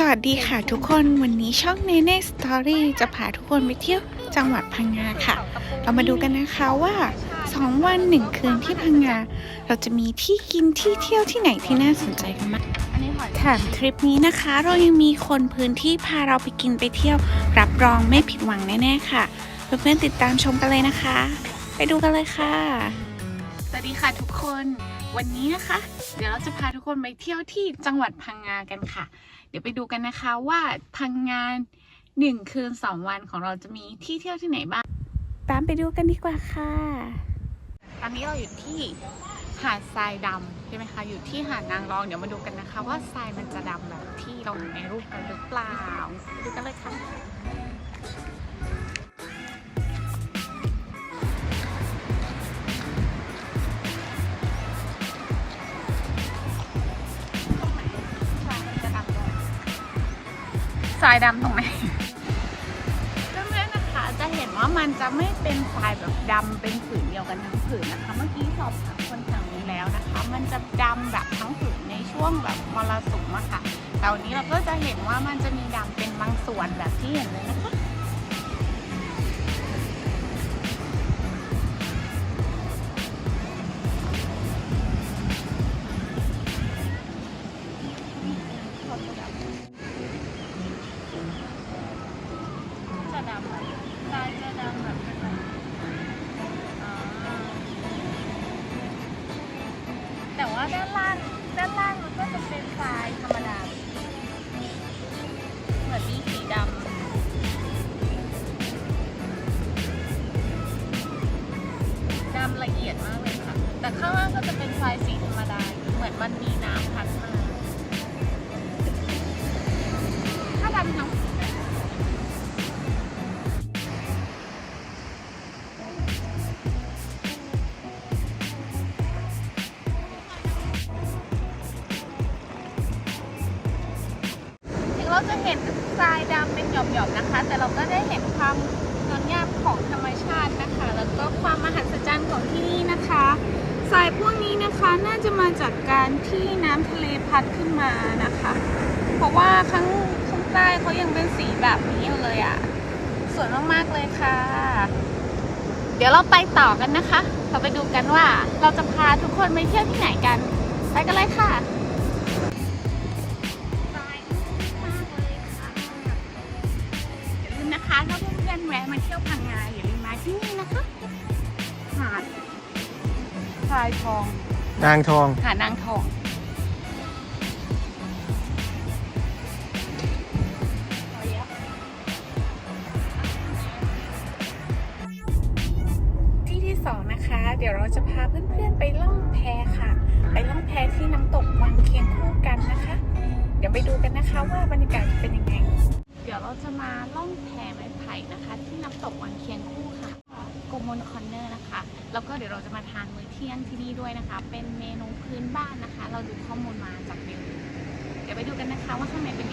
สวัสดีค่ะทุกคนวันนี้ช่องเนเน่สตอรี่จะพาทุกคนไปเที่ยวจังหวัดพังงาค่ะ เรามาดูกันนะคะว่า 2 วัน 1 คืนที่พังงา เราจะมีที่กินที่เที่ยวที่ไหนที่น่าสนใจกันบ้างแถมทริปนี้นะคะเรายังมีคนพื้นที่พาเราไปกินไปเที่ยว รับรองไม่ผิดหวังแน่ๆค่ะเพื่อนๆติดตามชมกันเลยนะคะ ไปดูกันเลยค่ะ สวัสดีค่ะทุกคนวันนี้นะคะ เดี๋ยวเราจะพาทุกคนไปเที่ยวที่จังหวัดพังงากันค่ะเดี๋ยวไปดูกันนะคะว่าพังงาหนึ่งคืนสองวันของเราจะมีที่เที่ยวที่ไหนบ้าง ตามไปดูกันดีกว่าค่ะ ตอนนี้เราอยู่ที่หาดทรายดำใช่ไหมคะอยู่ที่หาดนางรองเดี๋ยวมาดูกันนะคะ ว่าทรายมันจะดำแบบที่เราเห็นในรูปกันหรือเปล่าไปดูกันเลยค่ะ รายดำตรงไหนเพื่อนๆนะคะจะเห็นว่ามันจะไม่เป็นทรายแบบดำเป็นผืนเดียวกันทั้งผืนนะคะ เมื่อกี้สอบถามคนแถวนี้แล้วนะคะ มันจะดำแบบทั้งผืนในช่วงแบบมรสุมอะค่ะแต่วันนี้เราก็จะเห็นว่ามันจะมีดำเป็นบางส่วนแบบที่เห็นเลยนะคะ เหมือนมีสีดำดำละเอียดมากเลยค่ะ แต่ข้างล่างก็จะเป็นทรายสีธรรมดา เหมือนมันมีน้ำพัดมาถ้าดำทั้งถึงเราจะเห็น ทรายดำเป็นหย่อมๆนะคะ แต่เราก็ได้เห็นความงดงามของธรรมชาตินะคะ แล้วก็ความมหัศจรรย์ของที่นี่นะคะทรายพวกนี้นะคะน่าจะมาจากการที่น้ำทะเลพัดขึ้นมานะคะ เพราะว่าข้างข้างใต้เขายังเป็นสีแบบนี้อยู่เลยอะ่ะสวยมากๆเลยค่ะ เดี๋ยวเราไปต่อกันนะคะ เราไปดูกันว่าเราจะพาทุกคนไปเที่ยวที่ไหนกัน ไปกันเลยค่ะ อย่าลืมนะคะถ้าเพื่อนๆแวะมาเที่ยวพังงาอย่าลืมมาที่นี่นะคะ หาดทรายทอง นางทอง หาดนางทอง ที่ที่สองนะคะ เดี๋ยวเราจะพาเพื่อนๆไปล่องแพค่ะ ไปล่องแพที่น้ำตกวังเคียงคู่กันนะคะ เดี๋ยวไปดูกันนะคะว่าบรรยากาศจะเป็น เที่ยงที่นี่ด้วยนะคะ เป็นเมนูพื้นบ้านนะคะ เราดูข้อมูลมาจากเมนูเดี๋ยวไปดูกันนะคะว่าข้างในเป็น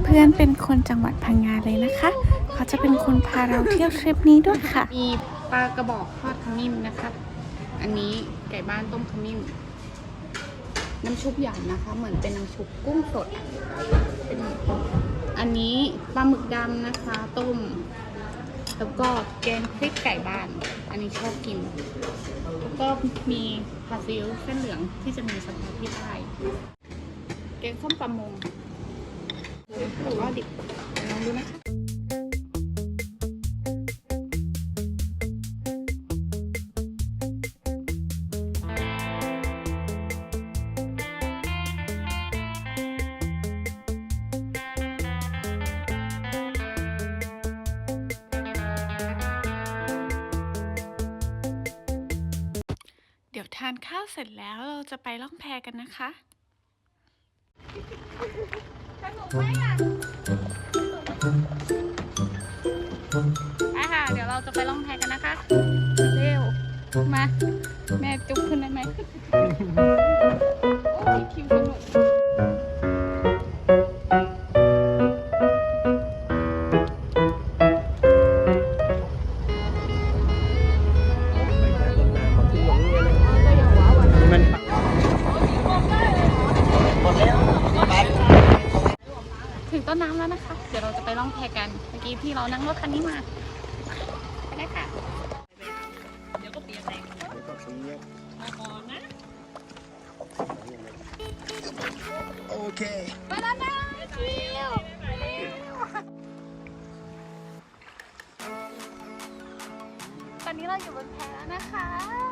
เพื่อนเป็นคนจังหวัดพังงาเลยนะคะ เขาจะเป็นคนพาเราเที่ยวทริปนี้ด้วยค่ะ มีปลากระบอกทอดขมิ้นนะคะ อันนี้ไก่บ้านต้มขมิ้น น้ำชุบหยำนะคะ เหมือนเป็นน้ำชุบกุ้งสด เป็นอันนี้ปลาหมึกดำนะคะ ต้ม แล้วก็แกงพริกไก่บ้าน อันนี้ชอบกินแล้วก็มีผัดซีอิ๊วเส้นเหลืองที่จะมีเฉพาะที่ใต้แกงส้มปลามง ก็ดิบลองดูนะคะเดี๋ยวทานข้าวเสร็จแล้วเราจะไปล่องแพกันนะคะ สนุกไหมอะไปค่ะ เดี๋ยวเราจะไปล่องแพกันนะคะ เร็ว มา แม่จุ๊บขึ้นได้ไหม ต้นน้ำแล้วนะคะ เดี๋ยวเราจะไปล่องแพกัน เมื่อกี้พี่เรานั่งรถคันนี้มา ไปได้ค่ะโอเคไปแล้วนะคิวตอนนี้เราอยู่บนแพแล้วนะคะ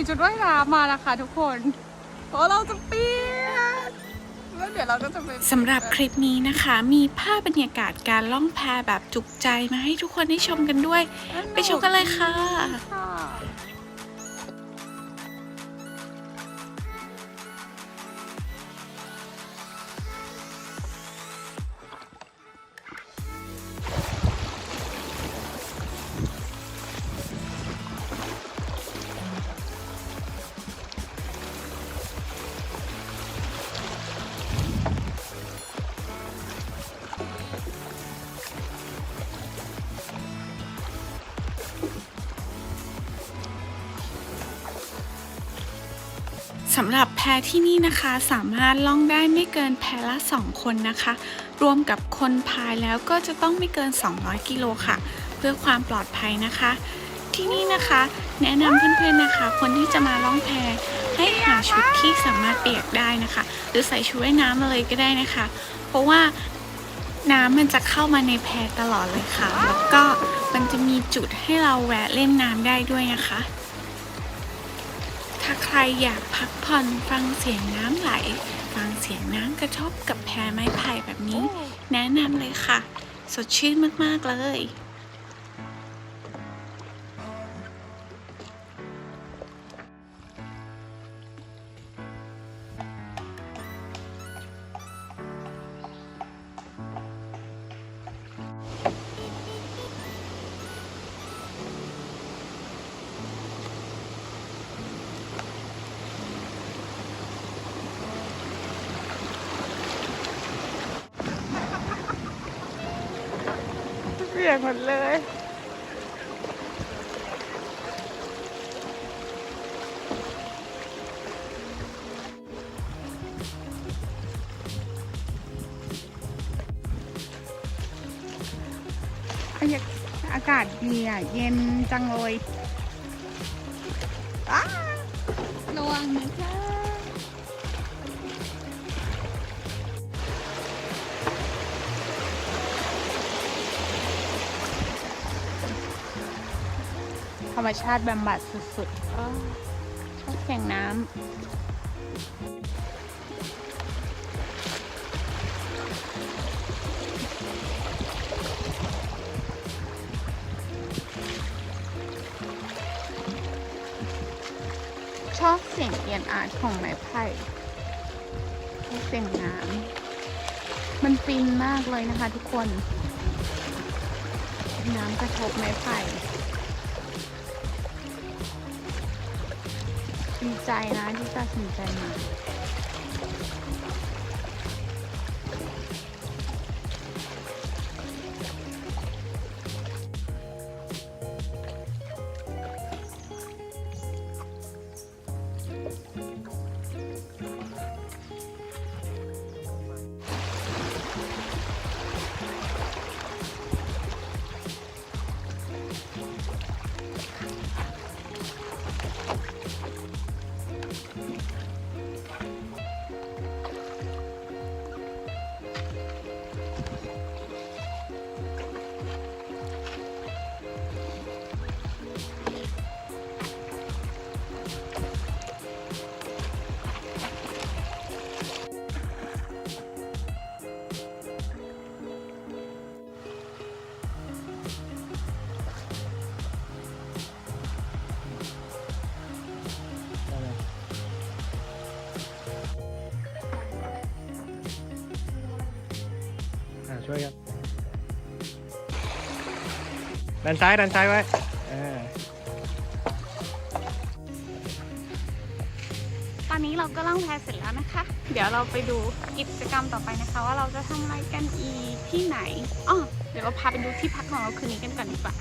อ้โหใส่ชุดว่ายน้ำมาแล้วค่ะทุกคนเพราะเราจะเปียกแล้วเดี๋ยวเราก็จะไปสำหรับคลิปนี้นะคะ มีภาพบรรยากาศการล่องแพแบบจุกใจมาให้ทุกคนได้ชมกันด้วย ไปชมกันเลยค่ะ สำหรับแพที่นี่นะคะสามารถล่องได้ไม่เกินแพละ 2 คนนะคะ รวมกับคนพายแล้วก็จะต้องไม่เกิน 200 กิโลค่ะ เพื่อความปลอดภัยนะคะ ที่นี่นะคะ แนะนำเพื่อนๆนะคะ คนที่จะมาล่องแพให้หาชุดที่สามารถเปียกได้นะคะ หรือใส่ชุดว่ายน้ำมาเลยก็ได้นะคะ เพราะว่าน้ำมันจะเข้ามาในแพตลอดเลยค่ะ แล้วก็มันจะมีจุดให้เราแวะเล่นน้ำได้ด้วยนะคะ ใครอยากพักผ่อนฟังเสียงน้ำไหล ฟังเสียงน้ำกระทบกับแพไม้ไผ่แบบนี้ แนะนำเลยค่ะ สดชื่นมาก ๆ เลย ยกหมดเลยอากาศอากาศดีอะ เย็นจังเลย รรมชาติบำบัดสุดๆชอบแข่งน้ำ ชอบเสียงเอียนอาร์ตของไม้ไผ่เสียงน้ำ มันฟินมากเลยนะคะทุกคน น้ำกระทบไม้ไผ่ ดีใจนะที่ตัดสินใจมา ช่วยกันดันซ้ายดันซ้ายไว้อ่าตอนนี้เราก็ล่องแพเสร็จแล้วนะคะ เดี๋ยวเราไปดูกิจกรรมต่อไปนะคะ ว่าเราจะทำอะไรกันอีกที่ไหนอ๋อเดี๋ยวเราพาไปดูที่พักของเราคืนนี้กันก่อนดีกว่า